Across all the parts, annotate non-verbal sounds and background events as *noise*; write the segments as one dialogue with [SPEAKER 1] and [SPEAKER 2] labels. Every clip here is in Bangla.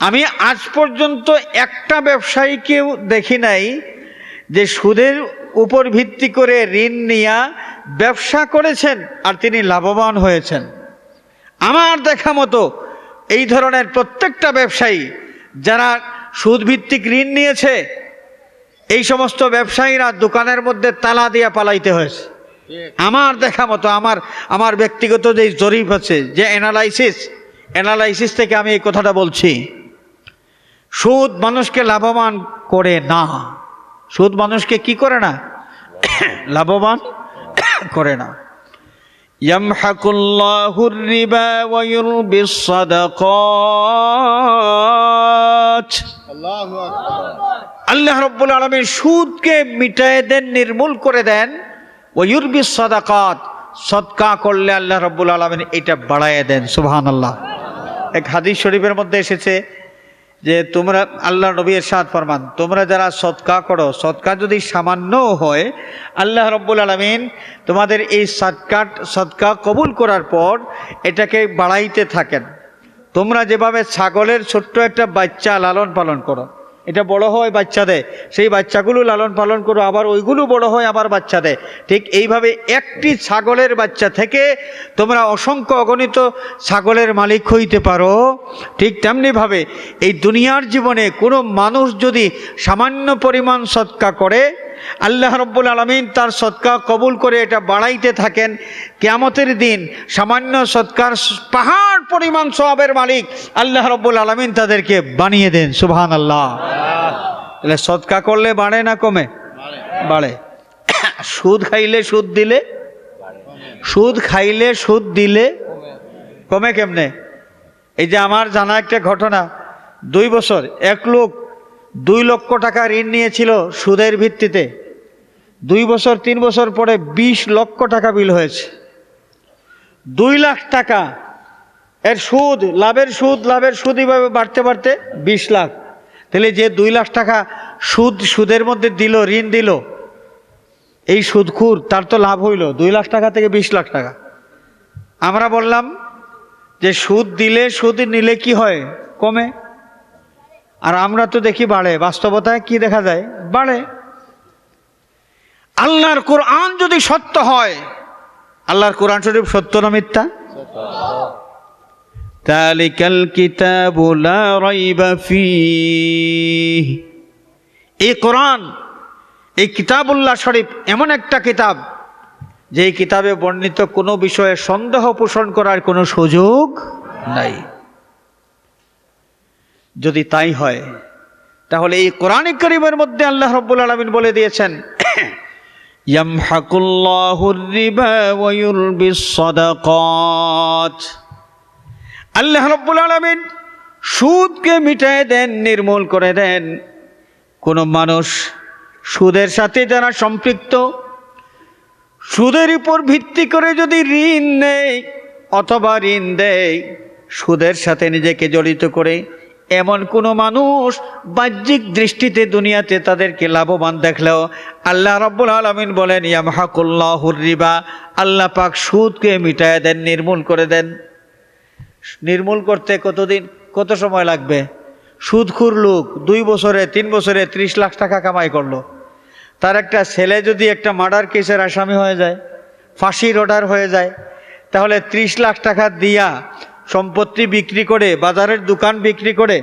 [SPEAKER 1] আমি আজ পর্যন্ত একটা ব্যবসায়ীকেও দেখি নাই যে সুদের উপর ভিত্তি করে ঋণ নিয়া ব্যবসা করেছেন আর তিনি লাভবান হয়েছেন। আমার দেখা মতো এই ধরনের প্রত্যেকটা ব্যবসায়ী যারা সুদভিত্তিক ঋণ নিয়েছে, এই সমস্ত ব্যবসায়ীরা দোকানের মধ্যে তালা দিয়ে পালাইতে হয়েছে। আমার দেখা মতো আমার আমার ব্যক্তিগত যে জরিপ আছে, যে অ্যানালাইসিস অ্যানালাইসিস থেকে আমি এই কথাটা বলছি। সুদ মানুষকে লাভবান করে না সুদ মানুষকে কি করে না লাভবান করে না يمحق الله الربا ويربي الصدقات আল্লাহ রব্বুল আলমীর সুদকে মিটায় দেন নির্মূল করে দেন ওয়ুরবি সদাকাত সদকা করলে আল্লাহ রব্বুল আলমিন এটা বাড়াইয়ে দেন সুবহান আল্লাহ এক হাদিস শরীফের মধ্যে এসেছে যে তোমরা আল্লাহ নবী এরশাদ ফরমান, তোমরা যারা সৎকা করো, সৎকা যদি সামান্যও হয়, আল্লাহ রব্বুল আলমিন তোমাদের এই সৎকাট, সৎকা কবুল করার পর এটাকে বাড়াইতে থাকেন। তোমরা যেভাবে ছাগলের ছোট্ট একটা বাচ্চা লালন পালন করো এটা বড় হয় বাচ্চা দেয় সেই বাচ্চাগুলো লালন পালন করো, আবার ওইগুলো বড় হয় আবার বাচ্চা দেয় ঠিক এইভাবে একটি ছাগলের বাচ্চা থেকে তোমরা অসংখ্য অগণিত ছাগলের মালিক হইতে পারো। ঠিক তেমনিভাবে এই দুনিয়ার জীবনে কোনো মানুষ যদি সামান্য পরিমাণ সৎকা করে আল্লাহ রব্বুল আলমিন তার সৎকা কবুল করে এটা বাড়াইতে থাকেন। কেয়ামতের দিন সামান্য সৎকার পাহাড় পরিমাণ সবের মালিক আল্লাহ রব্বুল আলমিন তাদেরকে বানিয়ে দেন। সুবহান আল্লাহ তাহলে সৎকা করলে বাড়ে না কমে? বাড়ে। সুদ খাইলে সুদ দিলে? সুদ খাইলে সুদ দিলে কমে কেমনে? এই যে আমার জানা একটা ঘটনা। দুই বছর এক লোক দুই লক্ষ টাকা ঋণ নিয়েছিল সুদের ভিত্তিতে। দুই বছর, তিন বছর পরে বিশ লক্ষ টাকা বিল হয়েছে। দুই লাখ টাকা এর সুদ, লাভের সুদ লাভের সুদ এইভাবে বাড়তে বাড়তে বিশ লাখ। তাহলে যে দুই লাখ টাকা সুদ, সুদের মধ্যে দিল, ঋণ দিল, এই সুদখুর, তার তো লাভ হইল। দুই লাখ টাকা থেকে বিশ লাখ টাকা। আমরা বললাম যে সুদ দিলে সুদ নিলে কি হয়? কমে। আর আমরা তো দেখি বাড়ে বাস্তবতায় কি দেখা যায়? বাড়ে। আল্লাহর কোরআন যদি সত্য হয় আল্লাহর কোরআন শরীফ সত্য না মিথ্যা? তালিকাল কিতাবু এই কোরআন এই কিতাবুল্লাহ শরীফ এমন একটা কিতাব যে কিতাবে বর্ণিত কোনো বিষয়ে সন্দেহ পোষণ করার কোনো সুযোগ নাই। যদি তাই হয়, তাহলে এই কোরআন করিমের মধ্যে আল্লাহ রব্বুল আলমিন বলে দিয়েছেন আল্লাহ রব্বুল আলমিন সুদকে মিটায় দেন, নির্মূল করে দেন। কোনো মানুষ সুদের সাথে যারা সম্পৃক্ত, সুদের উপর ভিত্তি করে যদি ঋণ নেয় অথবা ঋণ দেয়, সুদের সাথে নিজেকে জড়িত করে এমন কোনো মানুষ বাহ্যিক দৃষ্টিতে দুনিয়াতে তাদেরকে লাভবান দেখলেও আল্লাহ রব্বুল আলমিন বলেন, ইয়ামহাকুল্লাহুর রিবা। আল্লাহ পাক সুদকে মিটায় দেন, নির্মূল করে দেন। নির্মূল করতে কতদিন, কত সময় লাগবে? সুদখুর লোক দুই বছরে, তিন বছরে ত্রিশ লাখ টাকা কামাই করল। তার একটা ছেলে যদি একটা মার্ডার কেসের আসামি হয়ে যায়, ফাঁসির অর্ডার হয়ে যায়, তাহলে ত্রিশ লাখ টাকা দিয়া সম্পত্তি বিক্রি করে, বাজারের দোকান বিক্রি করে,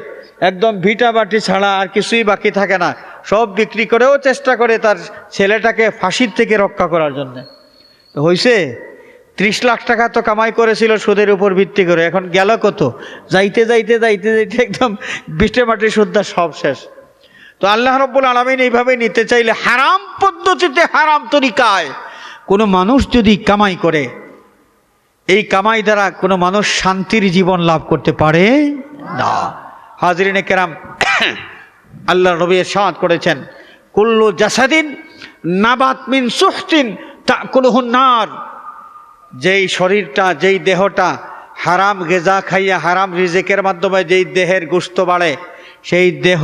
[SPEAKER 1] একদম ভিটা বাটি ছাড়া আর কিছুই বাকি থাকে না। সব বিক্রি করেও চেষ্টা করে তার ছেলেটাকে ফাঁসির থেকে রক্ষা করার জন্য। হয়েছে ত্রিশ লাখ টাকা তো কামাই করেছিল সুদের উপর ভিত্তি করে, এখন গেল কত? যাইতে যাইতে যাইতে যাইতে একদম বিটে মাটি সুদ্ধা সব শেষ। তো আল্লাহ রব্বুল আলমিন এইভাবে নিতে চাইলে হারাম পদ্ধতিতে হারাম তরিকায় কোনো মানুষ যদি কামাই করে এই কামাই দ্বারা কোনো মানুষ শান্তির জীবন লাভ করতে পারে না। হাজরিনে কেরাম *coughs* আল্লাহ নবী সাদ করেছেন, কুল্লু জাসাদিন নাবাত মিন সুহতিন তা নার। যেই শরীরটা, যেই দেহটা হারাম গেজা খাইয়া হারাম রিজেকের মাধ্যমে যেই দেহের গুস্ত বাড়ে, সেই দেহ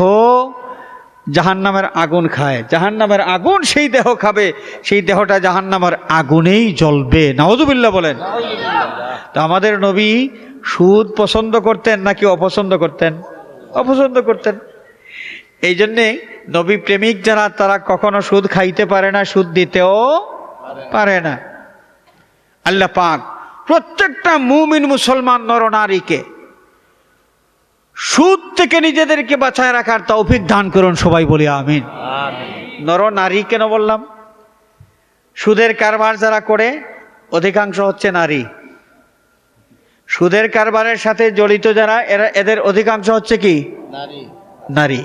[SPEAKER 1] জাহান্নামের আগুন খায়। জাহান্নামের আগুন সেই দেহ খাবে। সেই দেহটা জাহান্নামের আগুনেই জ্বলবে। নাওজুবিল্লা বলেন। তো আমাদের নবী সুদ পছন্দ করতেন নাকি অপছন্দ করতেন? অপছন্দ করতেন। এই জন্যে নবী প্রেমিক যারা, তারা কখনো সুদ খাইতে পারে না, সুদ দিতেও পারে না। আল্লাহ পাক প্রত্যেকটা মুমিন মুসলমান নরনারীকে সুদ থেকে নিজেদেরকে বাঁচায় রাখার তৌফিক দান করুন সবাই বলি আমিন। নর নারী কেন বললাম? সুদের কারবার যারা করে অধিকাংশ হচ্ছে নারী। সুদের কারবারের সাথে জড়িত যারা এরা এদের অধিকাংশ হচ্ছে কি? নারী।